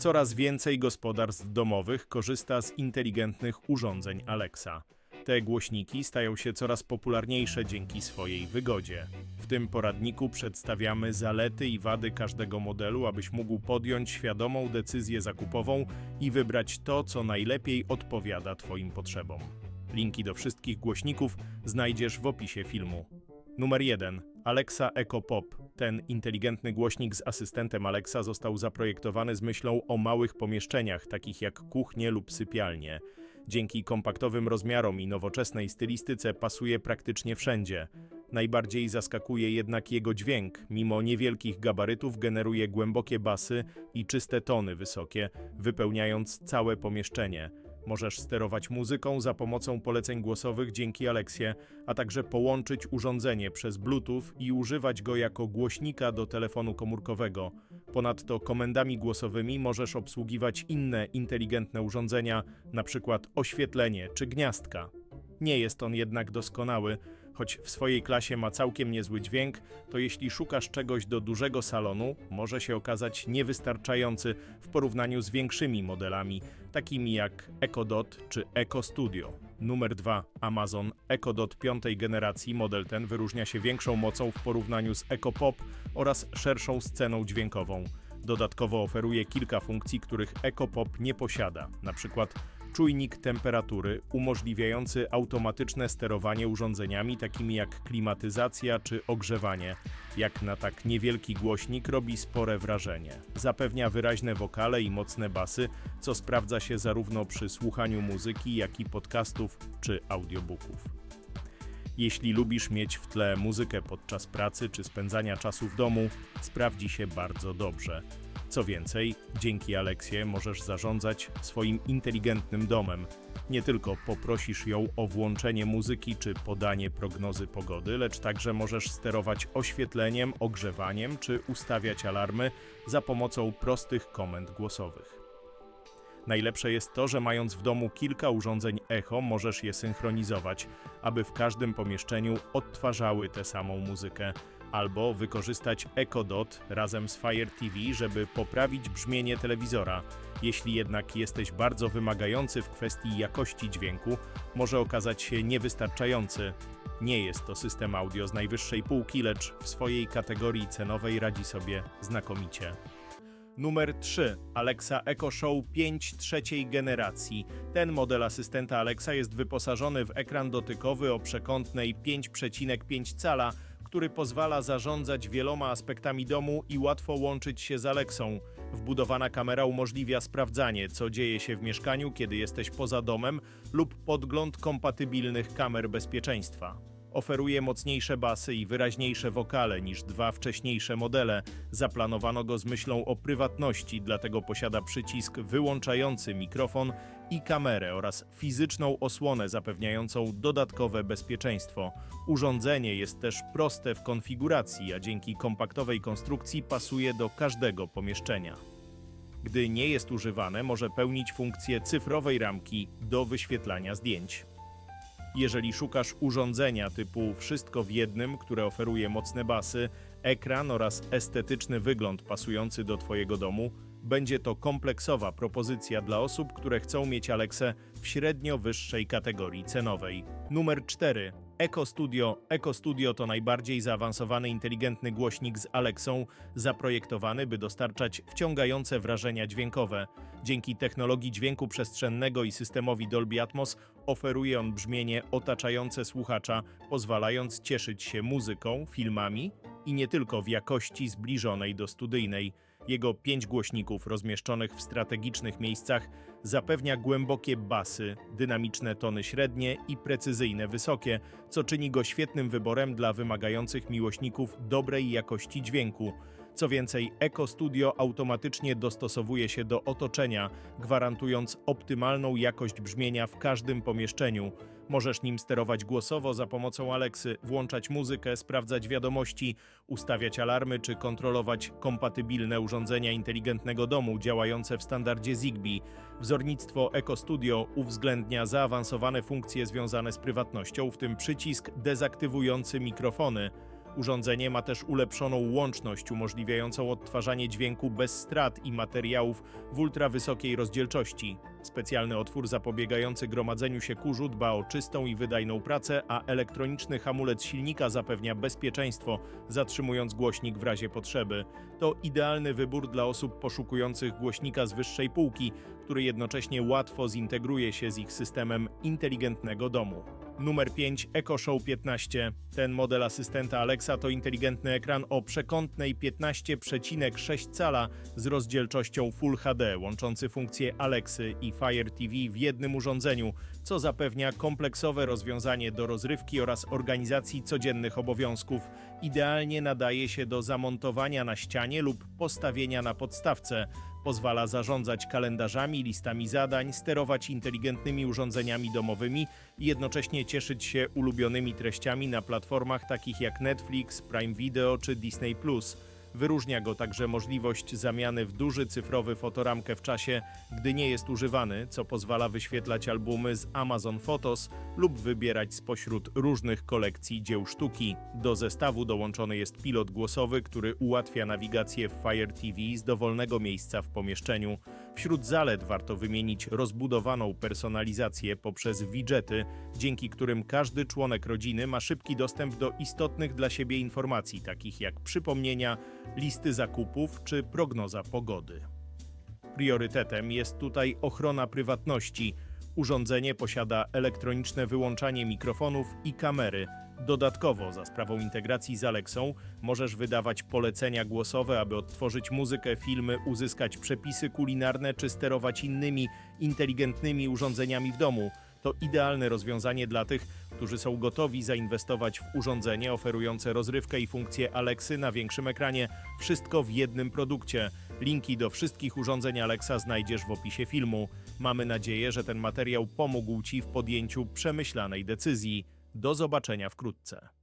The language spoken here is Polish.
Coraz więcej gospodarstw domowych korzysta z inteligentnych urządzeń Alexa. Te głośniki stają się coraz popularniejsze dzięki swojej wygodzie. W tym poradniku przedstawiamy zalety i wady każdego modelu, abyś mógł podjąć świadomą decyzję zakupową i wybrać to, co najlepiej odpowiada Twoim potrzebom. Linki do wszystkich głośników znajdziesz w opisie filmu. Numer 1. Alexa Echo Pop. Ten inteligentny głośnik z asystentem Alexa został zaprojektowany z myślą o małych pomieszczeniach, takich jak kuchnie lub sypialnie. Dzięki kompaktowym rozmiarom i nowoczesnej stylistyce pasuje praktycznie wszędzie. Najbardziej zaskakuje jednak jego dźwięk. Mimo niewielkich gabarytów generuje głębokie basy i czyste tony wysokie, wypełniając całe pomieszczenie. Możesz sterować muzyką za pomocą poleceń głosowych dzięki Alexie, a także połączyć urządzenie przez Bluetooth i używać go jako głośnika do telefonu komórkowego. Ponadto komendami głosowymi możesz obsługiwać inne inteligentne urządzenia, np. oświetlenie czy gniazdka. Nie jest on jednak doskonały, choć w swojej klasie ma całkiem niezły dźwięk, to jeśli szukasz czegoś do dużego salonu, może się okazać niewystarczający w porównaniu z większymi modelami, takimi jak Echo Dot czy Echo Studio. Numer 2 Amazon Echo Dot piątej generacji. Model ten wyróżnia się większą mocą w porównaniu z Echo Pop oraz szerszą sceną dźwiękową. Dodatkowo oferuje kilka funkcji, których Echo Pop nie posiada, np czujnik temperatury umożliwiający automatyczne sterowanie urządzeniami takimi jak klimatyzacja czy ogrzewanie. Jak na tak niewielki głośnik robi spore wrażenie. Zapewnia wyraźne wokale i mocne basy, co sprawdza się zarówno przy słuchaniu muzyki, jak i podcastów czy audiobooków. Jeśli lubisz mieć w tle muzykę podczas pracy czy spędzania czasu w domu, sprawdzi się bardzo dobrze. Co więcej, dzięki Aleksie możesz zarządzać swoim inteligentnym domem. Nie tylko poprosisz ją o włączenie muzyki czy podanie prognozy pogody, lecz także możesz sterować oświetleniem, ogrzewaniem czy ustawiać alarmy za pomocą prostych komend głosowych. Najlepsze jest to, że mając w domu kilka urządzeń echo, możesz je synchronizować, aby w każdym pomieszczeniu odtwarzały tę samą muzykę albo wykorzystać Echo Dot razem z Fire TV, żeby poprawić brzmienie telewizora. Jeśli jednak jesteś bardzo wymagający w kwestii jakości dźwięku, może okazać się niewystarczający. Nie jest to system audio z najwyższej półki, lecz w swojej kategorii cenowej radzi sobie znakomicie. Numer 3. Alexa Echo Show 5 trzeciej generacji. Ten model asystenta Alexa jest wyposażony w ekran dotykowy o przekątnej 5,5 cala, który pozwala zarządzać wieloma aspektami domu i łatwo łączyć się z Alexą. Wbudowana kamera umożliwia sprawdzanie, co dzieje się w mieszkaniu, kiedy jesteś poza domem, lub podgląd kompatybilnych kamer bezpieczeństwa. Oferuje mocniejsze basy i wyraźniejsze wokale niż dwa wcześniejsze modele. Zaplanowano go z myślą o prywatności, dlatego posiada przycisk wyłączający mikrofon i kamerę oraz fizyczną osłonę zapewniającą dodatkowe bezpieczeństwo. Urządzenie jest też proste w konfiguracji, a dzięki kompaktowej konstrukcji pasuje do każdego pomieszczenia. Gdy nie jest używane, może pełnić funkcję cyfrowej ramki do wyświetlania zdjęć. Jeżeli szukasz urządzenia typu wszystko w jednym, które oferuje mocne basy, ekran oraz estetyczny wygląd pasujący do Twojego domu, będzie to kompleksowa propozycja dla osób, które chcą mieć Alexę w średnio wyższej kategorii cenowej. Numer 4. Eco Studio. Eco Studio to najbardziej zaawansowany inteligentny głośnik z Alexą, zaprojektowany, by dostarczać wciągające wrażenia dźwiękowe. Dzięki technologii dźwięku przestrzennego i systemowi Dolby Atmos oferuje on brzmienie otaczające słuchacza, pozwalając cieszyć się muzyką, filmami i nie tylko w jakości zbliżonej do studyjnej. Jego pięć głośników rozmieszczonych w strategicznych miejscach zapewnia głębokie basy, dynamiczne tony średnie i precyzyjne wysokie, co czyni go świetnym wyborem dla wymagających miłośników dobrej jakości dźwięku. Co więcej, Eco Studio automatycznie dostosowuje się do otoczenia, gwarantując optymalną jakość brzmienia w każdym pomieszczeniu. Możesz nim sterować głosowo za pomocą Alexy, włączać muzykę, sprawdzać wiadomości, ustawiać alarmy czy kontrolować kompatybilne urządzenia inteligentnego domu działające w standardzie Zigbee. Wzornictwo Eco Studio uwzględnia zaawansowane funkcje związane z prywatnością, w tym przycisk dezaktywujący mikrofony. Urządzenie ma też ulepszoną łączność umożliwiającą odtwarzanie dźwięku bez strat i materiałów w ultrawysokiej rozdzielczości. Specjalny otwór zapobiegający gromadzeniu się kurzu dba o czystą i wydajną pracę, a elektroniczny hamulec silnika zapewnia bezpieczeństwo, zatrzymując głośnik w razie potrzeby. To idealny wybór dla osób poszukujących głośnika z wyższej półki, który jednocześnie łatwo zintegruje się z ich systemem inteligentnego domu. Numer 5 Echo Show 15. Ten model asystenta Alexa to inteligentny ekran o przekątnej 15,6 cala z rozdzielczością Full HD, łączący funkcje Alexy i Fire TV w jednym urządzeniu, co zapewnia kompleksowe rozwiązanie do rozrywki oraz organizacji codziennych obowiązków. Idealnie nadaje się do zamontowania na ścianie lub postawienia na podstawce. Pozwala zarządzać kalendarzami, listami zadań, sterować inteligentnymi urządzeniami domowymi i jednocześnie cieszyć się ulubionymi treściami na platformach takich jak Netflix, Prime Video czy Disney+. Wyróżnia go także możliwość zamiany w duży cyfrowy fotoramkę w czasie, gdy nie jest używany, co pozwala wyświetlać albumy z Amazon Photos lub wybierać spośród różnych kolekcji dzieł sztuki. Do zestawu dołączony jest pilot głosowy, który ułatwia nawigację w Fire TV z dowolnego miejsca w pomieszczeniu. Wśród zalet warto wymienić rozbudowaną personalizację poprzez widgety, dzięki którym każdy członek rodziny ma szybki dostęp do istotnych dla siebie informacji, takich jak przypomnienia, listy zakupów czy prognoza pogody. Priorytetem jest tutaj ochrona prywatności. Urządzenie posiada elektroniczne wyłączanie mikrofonów i kamery. Dodatkowo, za sprawą integracji z Alexą, możesz wydawać polecenia głosowe, aby odtworzyć muzykę, filmy, uzyskać przepisy kulinarne czy sterować innymi inteligentnymi urządzeniami w domu. To idealne rozwiązanie dla tych, którzy są gotowi zainwestować w urządzenie oferujące rozrywkę i funkcje Alexy na większym ekranie. Wszystko w jednym produkcie. Linki do wszystkich urządzeń Alexa znajdziesz w opisie filmu. Mamy nadzieję, że ten materiał pomógł Ci w podjęciu przemyślanej decyzji. Do zobaczenia wkrótce.